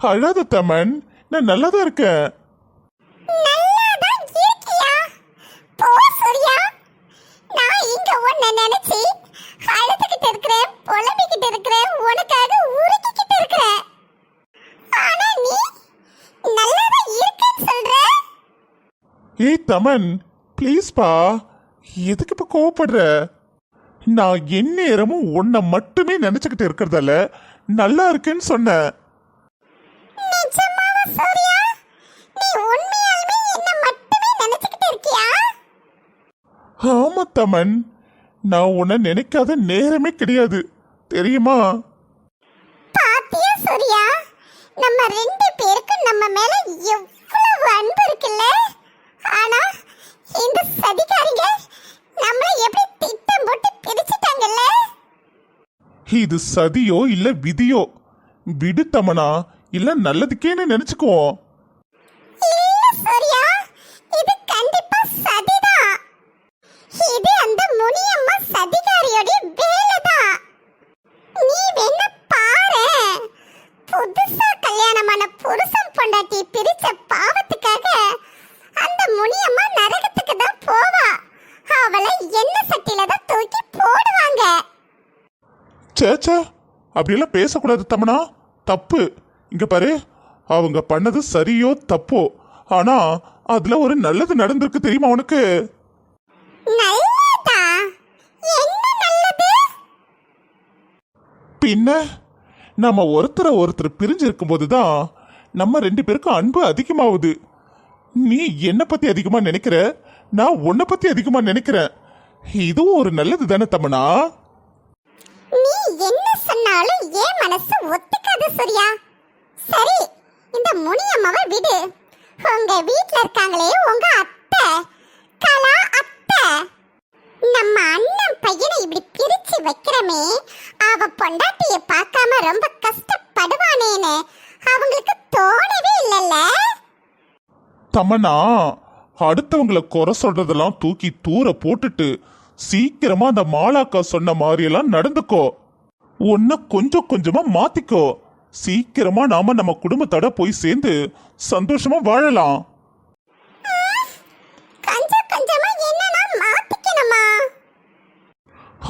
அழாத தமன் நான் நல்லா தான் இருக்கேன் ஏய் தமன் ப்ளீஸ் பா. எதுக்கு இப்ப கோவப்படுற? நான் எந்நேரமும் உன்னை மட்டுமே நினைச்சுக்கிட்டு இருக்கிறதால நல்லா இருக்கேன்னு சொன்னேன். ஆமா தமன் நான் உன்னை நினைக்காத நேரமே கிடையாது. தெரியுமா? பாத்தியா சூர்யா? நம்ம ரெண்டு பேருக்கு நம்ம மேல எவ்வளவு அன்பு இருக்குல்ல? ஆனா இந்த சதிகாரிங்க நம்மள எப்படி திட்டம் போட்டு பிரிச்சுட்டாங்கல்ல? இது சதியோ இல்ல விதியோ? விடு தமனா இல்ல நல்லதுக்கேன்னு நினைச்சுக்குவோம் இல்ல சூர்யா இது கண்டிப்பா சதிதான் இது அந்த முனியம்மா சதிகாரியோட வேலைதான் நீ வேணா பாரு. புதுசா கல்யாணமான புருஷன் பொண்டாட்டி பிரிச்ச பாவத்துக்காக அந்த முனியம்மா நரகத்துக்கு தான் போவா. அவளை என்ன சட்டியில தான் தூக்கி போடுவாங்க. சேச்சா அப்படியெல்லாம் பேசக்கூடாது தமனா. தப்பு. இங்க பாரு அவங்க பண்ணது சரியோ தப்போ. ஆனா அதுல ஒரு நல்லது நடந்திருக்கு தெரியுமா உனக்கு நல்லதா என்ன நல்லது பின்ன நம்ம ஒருத்தரை ஒருத்தர் பிரிஞ்சுருக்கும்போது தான் நம்ம ரெண்டு பேருக்கும் அன்பு அதிகமாகுது. நீ என்னை பற்றி அதிகமாக நினைக்கிற? நான் உன்னை பற்றி அதிகமாக நினைக்கிறேன் இதுவும் ஒரு நல்லது தானே தமனா? நீ என்ன சொன்னாலும் ஏன் மனசு ஒத்துக்காது சரியா. சரி இந்த முனியம்மாவை விடு. உங்க வீட்ல இருக்காங்களே உங்க அத்தை. கலா அத்தை. நம்ம அண்ணன் பையனை இப்படி பிரிச்சு வைக்கிறமே அவ பொண்டாட்டிய பார்க்காம ரொம்ப கஷ்டப்படுவானேன்னு அவங்களுக்கு தோணவே இல்லைல்ல. தமனா அடுத்தவங்கள குறை சொல்றதெல்லாம் தூக்கி தூர போட்டுட்டு சீக்கிரமா அந்த மாலாக்கா சொன்ன மாதிரியெல்லாம் நடந்துக்கோ. உன்னை கொஞ்சம் கொஞ்சமா மாத்திக்கோ. சீக்கிரமா நாம நம்ம குடும்பத்தோட போய் சேர்ந்து சந்தோஷமா வாழலாம்.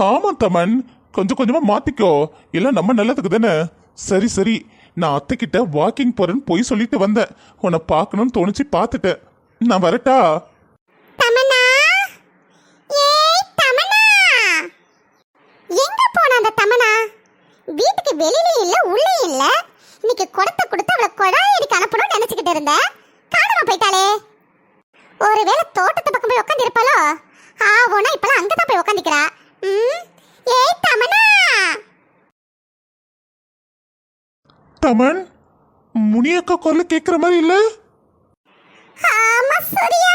ஆமா தமன் கொஞ்சம் கொஞ்சமா மாத்திக்கோ. இல்ல நம்ம நல்லதுக்கு தானே? சரி சரி. நான் அத்தைக்கிட்ட வாக்கிங் போறேன்னு போய் சொல்லிட்டு வந்தேன். உன்னை பார்க்கணும்னு தோணுச்சு பார்த்துட்டேன். நான் வரட்டா? தமன்னா? ஏய் தமன்னா? எங்க போன அந்த தமன்னா? வீட்டுக்கு வெளியில இல்ல உள்ளே இல்ல. இன்னைக்கு குடத்தை கொடுத்து அவளை கொடாய் அடிக்க அனுப்பணும்னு நினைச்சுக்கிட்டு இருந்தேன் காணாம போயிட்டாளே. ஒருவேளை தோட்டத்து பக்கம் போய் உட்காந்து இருப்பாளோ ஆவோனா இப்பெல்லாம் அங்கதான் போய் உட்காந்துக்கிறா ம்? ஏய் தமன்னா! தமன் முனியக்கா குரல் கேட்குற மாதிரி இல்லை? ஆமா சூர்யா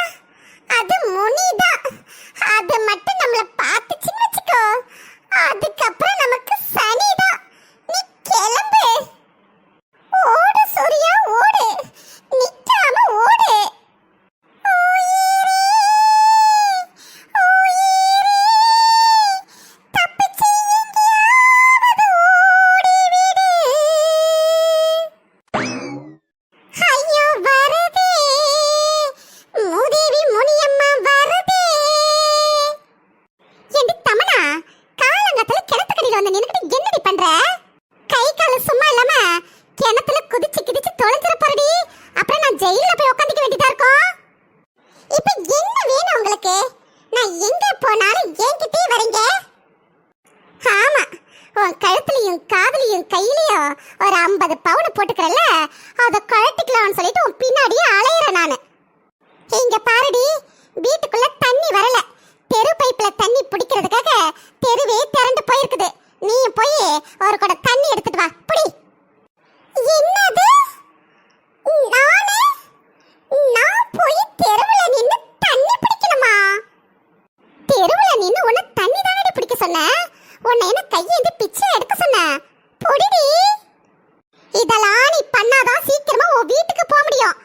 ஒரு கூட தண்ணி எடுத்துட்டு வா புடி என்னது நானே நான் போய் தெருவுல நின்னு தண்ணி பிடிக்கணுமா தெருவுல நின்னு உன்னை தண்ணி தானடி பிடிக்க சொன்னேன் உன்னை என்ன கையேந்தி பிச்சை எடுக்க சொன்னேன் பொடிடி இதெல்லாம் நீ பண்ணாதான் சீக்கிரமா உன் வீட்டுக்கு போக முடியும்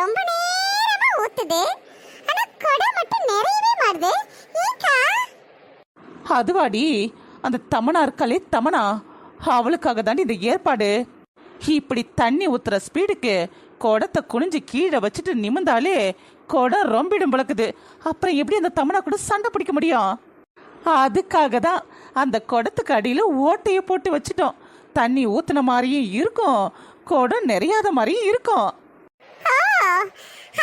ரொம்ப நேரமா ஊத்துது ஆனா குடம் மட்டும் நிறையவே மாறுது ஏக்கா அதுவாடி அந்த தமனா இருக்காளே தமனா. அவளுக்காக தாண்டி இந்த ஏற்பாடு. இப்படி தண்ணி ஊத்துற ஸ்பீடுக்கு குடத்தை குனிஞ்சு கீழே வச்சுட்டு நிமிந்தாலே குடம் ரொம்பிடும் பழக்குது அப்புறம் எப்படி அந்த தமனா கூட சண்டை பிடிக்க முடியும்? அதுக்காக தான் அந்த குடத்துக்கு அடியில் ஓட்டையை போட்டு வச்சிட்டோம். தண்ணி ஊத்துன மாதிரியும் இருக்கும். குடம் நிறையாத மாதிரியும் இருக்கும்.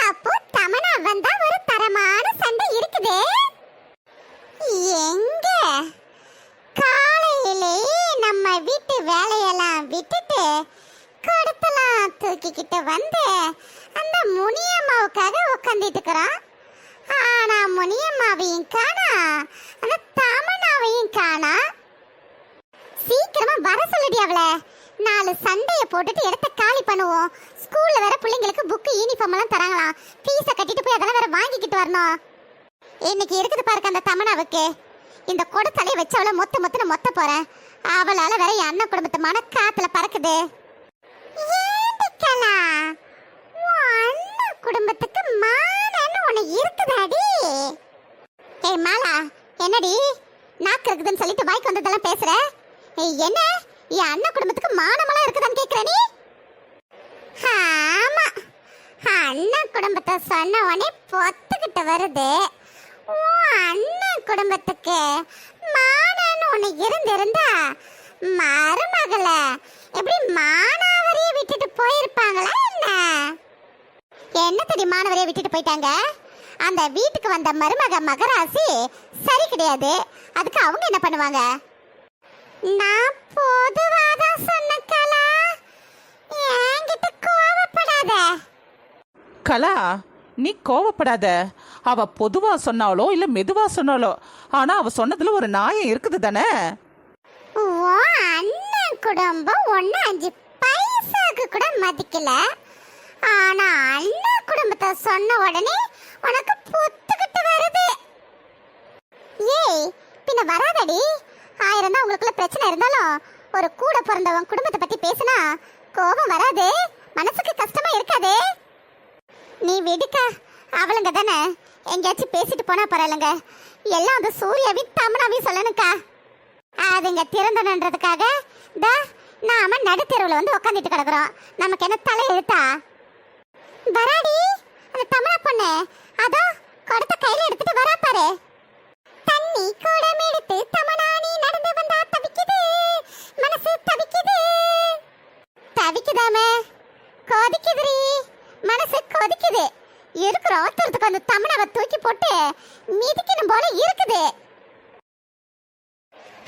அப்போ தமனா வந்தா ஒரு தரமான சண்டை இருக்குதே. எங்க? காலையிலே நம்ம வீட்டு வேலையெல்லாம் விட்டுட்டு கொடுத்தலாம் தூக்கிக்கிட்டு வந்து அந்த முனியம்மாவுக்காக உட்காந்துட்டு இருக்கிறான் ஆனா முனியம்மாவையும் காணா அந்த தமனாவையும் காணா. சீக்கிரமா வர சொல்லுடி அவளை. நாலு சண்டைய போட்டுட்டு இடத்த காலி பண்ணுவோம். ஸ்கூல்ல வேற பிள்ளைங்களுக்கு புக்கு யூனிஃபார்ம் எல்லாம் தராங்களாம். ஃபீஸை கட்டிட்டு போய் அதெல்லாம் வேற வாங்கிக்கிட்டு வரணும். இன்னைக்கு இருக்குது பாருங்க அந்த தமனாவுக்கு. இந்த கொடுத்தலைய வச்சு அவளை மொத்த மொத்தன மொத்த போறேன். அவளால வேற என் அண்ணன் குடும்பத்து மன காத்துல பறக்குது. அண்ணன் குடும்பத்துக்கு மானன்னு ஒண்ணு இருக்குதாடி? ஏய் மாலா என்னடி? நாக்கு இருக்குதுன்னு சொல்லிட்டு வாய்க்கு வந்ததெல்லாம் பேசுற? என்ன? என் அண்ணன் குடும்பத்துக்கு மானமெல்லாம் இருக்குதான்னு கேக்குற நீ? ஆமா. அண்ணன் குடும்பத்தை சொன்ன உடனே பொத்துக்கிட்டு வருது. அண்ணன் குடும்பத்துக்கு மானன்னு ஒண்ணு இருந்திருந்தா மருமகள எப்படி மானாவரையே விட்டுட்டு போயிருப்பாங்களா என்ன? என்ன தெரியும் மாணவரையே விட்டுட்டு போயிட்டாங்க? அந்த வீட்டுக்கு வந்த மருமக மகராசி சரி கிடையாது. அதுக்கு அவங்க என்ன பண்ணுவாங்க? நான் பொதுவாக சொன்ன கலா என்கிட்ட கோவப்படாத. கலா நீ கோவப்படாத. அவ பொதுவா சொன்னாலோ இல்ல மெதுவா சொன்னாலோ? ஆனா அவ சொன்னதுல ஒரு நியாயம் இருக்குது தானே? அண்ணன் குடும்பம் ஒன்று அஞ்சு பைசாக்கு கூட மதிக்கல. ஆனா அண்ணன் குடும்பத்தை சொன்ன உடனே உனக்கு பொத்துக்கிட்டு வருது. ஏய் பின்ன வராதடி. ஆயிரம் தான் உங்களுக்குள்ள பிரச்சனை இருந்தாலும் ஒரு கூட பிறந்தவன் குடும்பத்தை பத்தி பேசினா கோபம் வராது. மனசுக்கு கஷ்டமா இருக்காது. நீ விடுக்க. அவளுங்க தானே. எங்கேயாச்சும் பேசிட்டு போனா பரவாயில்லங்க. எல்லாம் அந்த சூர்யாவையும் தமிழாவையும் சொல்லணுக்கா அதுங்க திறந்தனன்றதுக்காக தா நாம நடுத்தெருவில் வந்து உட்காந்துட்டு கிடக்குறோம். நமக்கு என்ன தலை எழுத்தா? வராடி அந்த தமிழா பொண்ணு. அதோ கொடுத்த கையில எடுத்துட்டு வரா பாரு. தண்ணி குடம் எடுத்து தமனானி நடந்து வந்தா தவிக்குது. மனசு தவிக்குது. தவிக்குதாமே? கொதிக்குதுரி மனசு கொதிக்குது. இருக்கிற ஆத்திரத்துக்கு அந்த தமிழாவை தூக்கி போட்டு மிதிக்கணும் போல இருக்குது.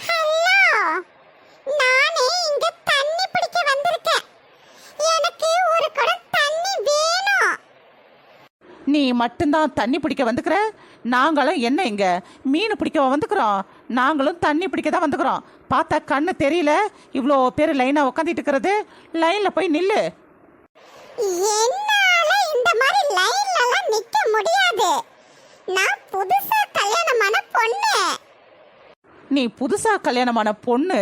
ஹலோ நானே இங்க தண்ணி பிடிக்க வந்திருக்கேன். எனக்கு ஒரு குடம் தண்ணி வேணும். நீ மட்டும்தான் தண்ணி பிடிக்க வந்துக்கிற? நாங்களும் என்ன இங்க? மீன் பிடிக்க வந்துக்கிறோம். நாங்களும் தண்ணி பிடிக்க தான் வந்துக்கிறோம். பார்த்தா கண்ணு தெரியல. இவ்வளோ பேர் லைனாக உட்காந்துட்டு இருக்கிறது. லைனில் போய் நில்லு. என்னால நான் புதுசா கல்யாணமான பொண்ணு. நீ புதுசாக கல்யாணமான பொண்ணு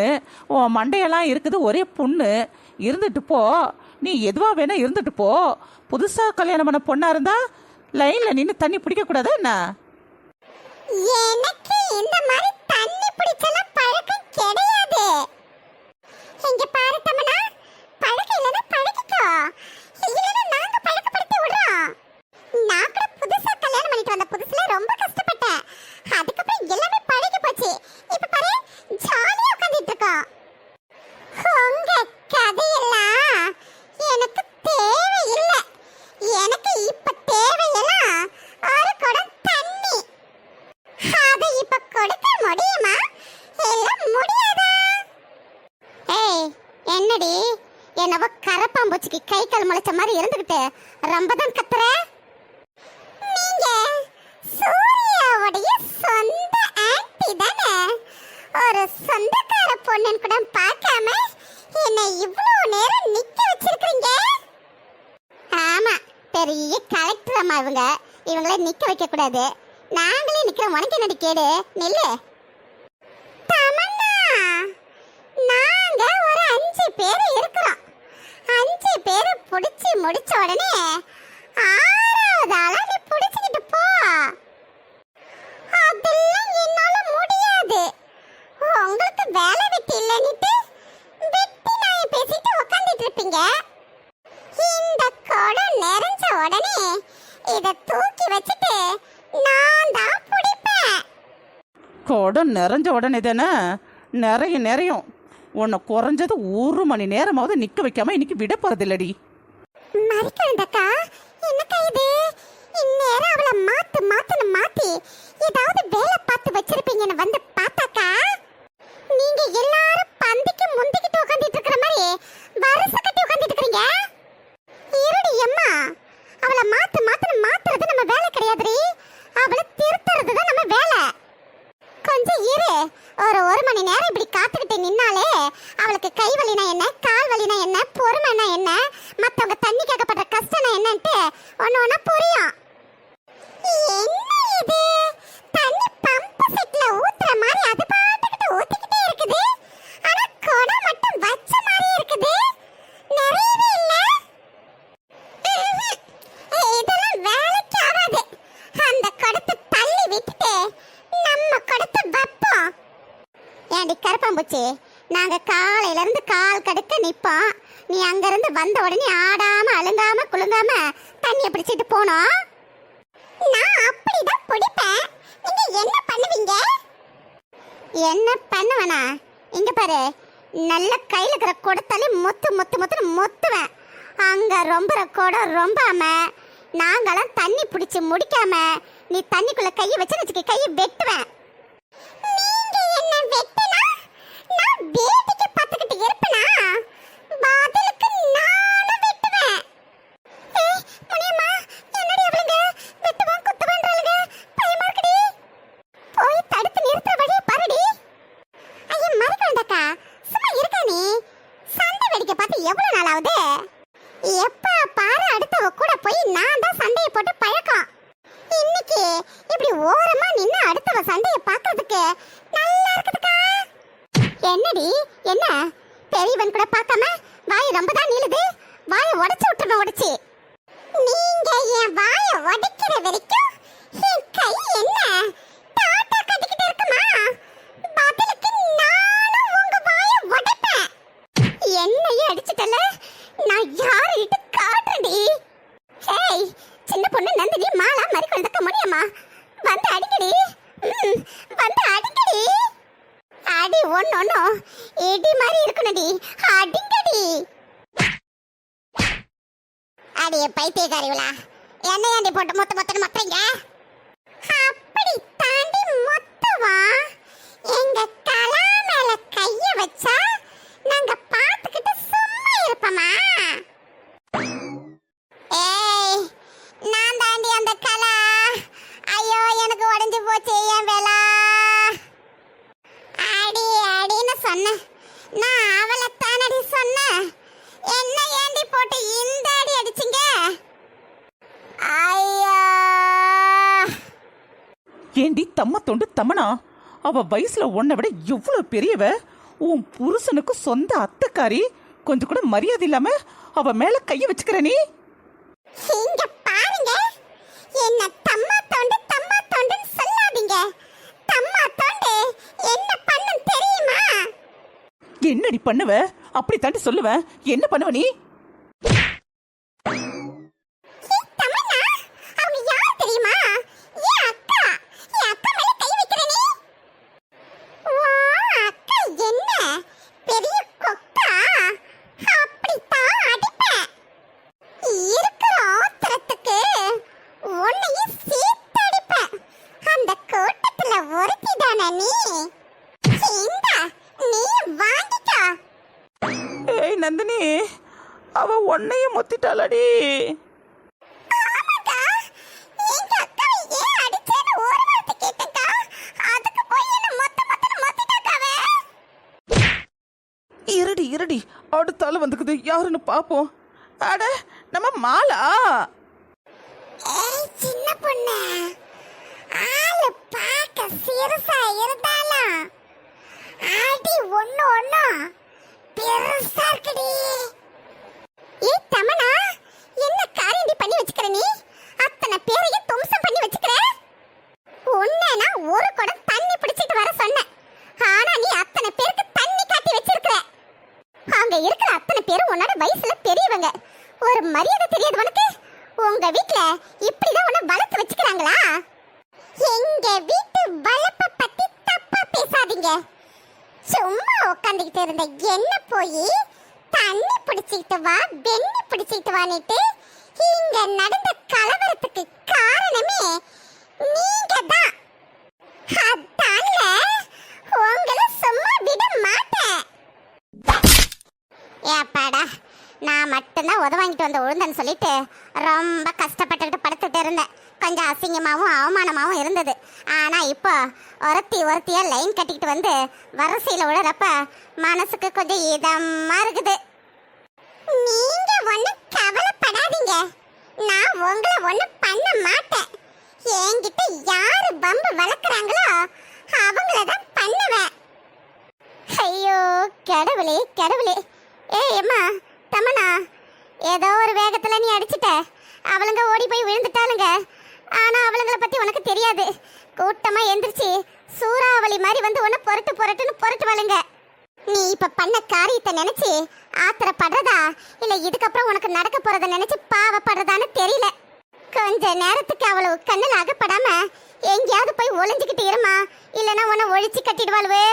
உன் மண்டையெல்லாம் இருக்குது ஒரே பொண்ணு. இருந்துட்டு போ. நீ எதுவாக வேணா இருந்துட்டு போ. புதுசாக கல்யாணமான பொண்ணாக இருந்தா லைனில் நின்று தண்ணி பிடிக்கக்கூடாதா என்ன? எனக்கு இந்த மாதிரி தண்ணி பிடிச்செல்லாம் பழக்கம் கிடையாது இங்க பாரு தமனா பழக்கம் இல்லைன்னா பழகிக்கோ இல்லைன்னா நாங்க பழக்கப்படுத்தி விடுறோம் நான் கூட புதுசா கல்யாணம் பண்ணிட்டு வந்த புதுசுல ரொம்ப கஷ்டப்பட்டேன் அதுக்கப்புறம் எல்லாமே பழகி போச்சு இப்ப பாரு ஜாலியா உட்காந்துட்டு இருக்கோம் உங்க கதையெல்லாம் எனக்கு தேவையில்லை எனக்கு இப்ப தேவையெல்லாம் ஒரு குடம் தண்ணி அதை இப்ப கொடுக்க முடியுமா இல்ல முடியாதா ஏய் என்னடி என்னவோ கரப்பாம்பூச்சிக்கு கை கால் முளைச்ச மாதிரி இருந்துகிட்டு ரொம்ப தான் கத்துற நீங்க சூர்யாவுடைய சொந்த ஆன்ட்டி தானே ஒரு சொந்தக்கார பொண்ணுன்னு கூட பார்க்காம என்னை இவ்வளோ நேரம் நிக்க வச்சிருக்கீங்க ஆமா பெரிய கலெக்டர் அம்மா இவங்க. இவங்கள நிக்க வைக்க கூடாது நாங்களே நிக்கிறோம். உனக்கு என்னடி கேடு? நில்லு. தமன்னா நாங்க ஒரு அஞ்சு பேர் இருக்கிறோம். அஞ்சு பேர் பிடிச்சி முடிச்ச உடனே வேலை வெட்டி இல்லைன்னுட்டு வெட்டி நாய பேசிட்டு உட்காந்துட்டு இருப்பீங்க இந்த குடம் நிறைஞ்ச உடனே இதை தூக்கி வச்சுட்டு நான் தான் பிடிப்பேன். குடம் நிறைஞ்ச உடனே தானே? நிறைய நிறையும் உன்னை குறைஞ்சது ஒரு மணி நேரமாவது நிக்க வைக்காம இன்னைக்கு விட போறது இல்லடி மறிக்கிறதக்கா என்னக்கா இது? இந்நேரம் அவளை மாத்து மாத்துன்னு மாத்தி ஏதாவது வேலை பார்த்து வச்சிருப்பீங்கன்னு வந்து பார்த்தாக்கா? நீங்க எல்லாரும் பந்திக்கு முந்திக்கிட்டு உட்காந்துட்டு இருக்கிற மாதிரி வரிசை கட்டி உட்காந்துட்டு இருக்கிறீங்க இருடி அம்மா அவளை மாத்து மாத்துன்னு மாத்துறது நம்ம வேலை கிடையாதுடி அவளை திருத்துறது தான் நம்ம வேலை கொஞ்சம் இரு ஒரு ஒரு மணி நேரம் இப்படி காத்துக்கிட்டு நின்னாலே அவளுக்கு கை வலினா என்ன கால் வலினா என்ன பொறுமைனா என்ன மத்தவங்க தண்ணி கேட்கப்படுற கஷ்டம்னா என்னன்ட்டு ஒண்ணு ஒண்ணா புரியும் என்ன இது தண்ணி பம்ப் செட்ல ஊத்துற மாதிரி அது பாட்டுக்கிட்டு ஊத்திக்கிட்டே இருக்குது ஆனா குடம் மட்டும் வச்ச மாதிரி இருக்குது நிறையவே இல்ல ம்ஹும். இதெல்லாம் வேலைக்கு ஆகாது அந்த குடத்தை தள்ளி விட்டுட்டு நம்ம குடத்தை வைப்போம் ஏண்டி போச்சு. நாங்க காலையில இருந்து கால் கடுக்க நிப்போம். நீ அங்க இருந்து வந்த உடனே ஆடாம அழுங்காம குலுங்காம தண்ணிய பிடிச்சிட்டு போனோம். நான் அப்படிதான் பிடிப்பேன். நீங்க என்ன பண்ணுவீங்க? என்ன பண்ணுவேனா? இங்க பாரு நல்ல கையில இருக்கிற குடத்தாலே மொத்து மொத்து மொத்துன்னு மொத்துவேன். அங்க ரொம்ப குடம் ரொம்பாம நாங்களாம் தண்ணி பிடிச்சி முடிக்காம நீ தண்ணிக்குள்ள கையை வச்சு வச்சுக்க கையை வெட்டுவேன். வேடிக்கை பார்த்துக்கிட்டு இருப்பேனா பதிலுக்கு நானும் வெட்டுவேன் ஏய், முனியம்மா, என்னடி அவளுங்க? வெட்டுவான், குத்துவான்றாளுங்க. பயமா இருக்குடி. போய் தடுத்து நிறுத்துற வழியை பாருடி. ஐயா, மறிக்கொண்டக்கா, சும்மா இருக்கா நீ? சண்டை வெடிக்க பார்த்து எவ்வளவு நாள் ஆகுது? எப்ப பாரு அடுத்தவ கூட போய் நான் தான் சண்டையை போட்டு பழக்கம் இன்னைக்கு இப்படி ஓரமா நின்று அடுத்தவ சண்டையை பார்க்கறதுக்கு என்ன? பெரியவன் கூட பார்க்காம வாய் ரொம்ப தான் நீளுது? வாயை உடச்சு விட்டுறணும் உடச்சு நீங்க என் வாயை உடைக்கிற வரைக்கும் என் கை என்ன டாட்டா கட்டிக்கிட்டு இருக்குமா பதிலுக்கு நானும் உங்க வாயை உடைப்பேன் என்னையே அடிச்சிட்டல நான் யாருகிட்ட காட்டுறடி ஏய் சின்ன பொண்ணு நந்தினி மாலா மாதிரி கொண்டக்க முடியுமா வந்து அடிக்கடி ம், வந்து அடிக்கடி அடி ஒன்னு ஒன்னும் இடி மாதிரி இருக்கணும்டி. அடிங்கடி. அடிய பைத்தியக்காரிகளா என்ன ஏண்டி போட்டு மொத்த மொத்தம் மொத்தங்க அப்படி தாண்டி மொத்தவா? எங்க தலா மேல கைய வச்சா நாங்க பார்த்துக்கிட்டு சும்மா இருப்போமா ஏய் நான் தாண்டி அந்த கலா ஐயோ எனக்கு உடைஞ்சு போச்சு என் வேலா அடி அடின்னு சொன்னேன். நான் அவளை தானடி சொன்னேன். என்ன ஏண்டி போட்டு இந்த அடி அடிச்சிங்க? ஐயோ. ஏண்டி தம்ம தொண்டு தமனா அவ வயசுல உன்னை விட எவ்வளவு பெரியவ? உன் புருஷனுக்கு சொந்த அத்தைக்காரி. கொஞ்சம் கூட மரியாதை இல்லாம அவ மேல கைய வச்சுக்கிற நீ இங்க பாருங்க என்ன தம்மா தொண்டு தம்மா தொண்டுன்னு சொல்லாதீங்க தம்மா தொண்டு என்ன பண்ணும் தெரியுமா என்னடி பண்ணுவ? அப்படி தாண்டி சொல்லுவேன் என்ன பண்ணுவ நீ? அடுத்த வந்துக்குது யாருன்னு பாப்போம் அட நம்ம மாலா சின்ன பொண்ணு. ஆளு பார்க்க சிறுசா இருந்தாலும் அடி ஒண்ணு ஒண்ணு பெருசா இருக்குடி. ஏ தமனா, என்ன காரியண்டி பண்ணி வச்சுக்கிற நீ? அத்தனை பேரையும் தும்சம் பண்ணி வச்சுக்கிற? உன்னை நான் ஒரு குடம் தண்ணி பிடிச்சிட்டு வர சொன்னேன். ஆனா நீ அத்தனை பேருக்கு தண்ணி காட்டி வச்சிருக்கிற. அங்க ஒரு மரியாதை தெரியாது உனக்கு இப்படிதான் உன்னை வளர்த்து வச்சுக்கிறாங்களா? எங்க வீட்டு வளர்ப்ப பத்தி தப்பா பேசாதீங்க. சும்மா உட்காந்துக்கிட்டு இருந்த என்ன போய் தண்ணி பிடிச்சிக்கிட்டு வா வெண்ணி பிடிச்சிக்கிட்டு வானிட்டு இங்க நடந்த கலவரத்துக்கு காரணமே நீங்க தான் அதான்ல உங்களை சும்மா விட மாட்டேன் ஏப்பாடா நான் மட்டும்தான் உத வாங்கிட்டு வந்த உளுந்தன்னு சொல்லிட்டு ரொம்ப கஷ்டப்பட்டுக்கிட்டு படுத்துட்டு இருந்தேன். கொஞ்சம் அசிங்கமாகவும் அவமானமாகவும் இருந்தது. ஆனா இப்போ ஒருத்தி ஒருத்தியா லைன் கட்டிக்கிட்டு வந்து வரிசையில் விழுறப்ப மனசுக்கு கொஞ்சம் இதமா இருக்குது. நீங்க ஒன்றும் கவலைப்படாதீங்க. நான் உங்களை ஒன்றும் பண்ண மாட்டேன். என்கிட்ட யாரு பம்பு வளர்க்குறாங்களோ அவங்கள தான் பண்ணுவேன். ஐயோ கடவுளே கடவுளே. ஏய் அம்மா தமனா ஏதோ ஒரு வேகத்துல நீ அடிச்சிட்ட. அவளுங்க ஓடி போய் விழுந்துட்டாளுங்க. ஆனா அவளுங்களை பத்தி உனக்கு தெரியாது. கூட்டமா எந்திரிச்சு சூறாவளி மாதிரி வந்து ஒன்று பொருட்டு பொருட்டுன்னு பொருட்டுவாளுங்க. நீ இப்ப பண்ண காரியத்தை நினைச்சு ஆத்திரப்படுறதா? இல்ல இதுக்கப்புறம் உனக்கு நடக்க போறத நினைச்சு பாவப்படுறதான்னு தெரியல. கொஞ்ச நேரத்துக்கு அவ்வளவு கண்ணில் அகப்படாம எங்கேயாவது போய் ஒளிஞ்சுக்கிட்டு இருமா? இல்லைன்னா உன்னை ஒழிச்சு கட்டிடுவாளுவே.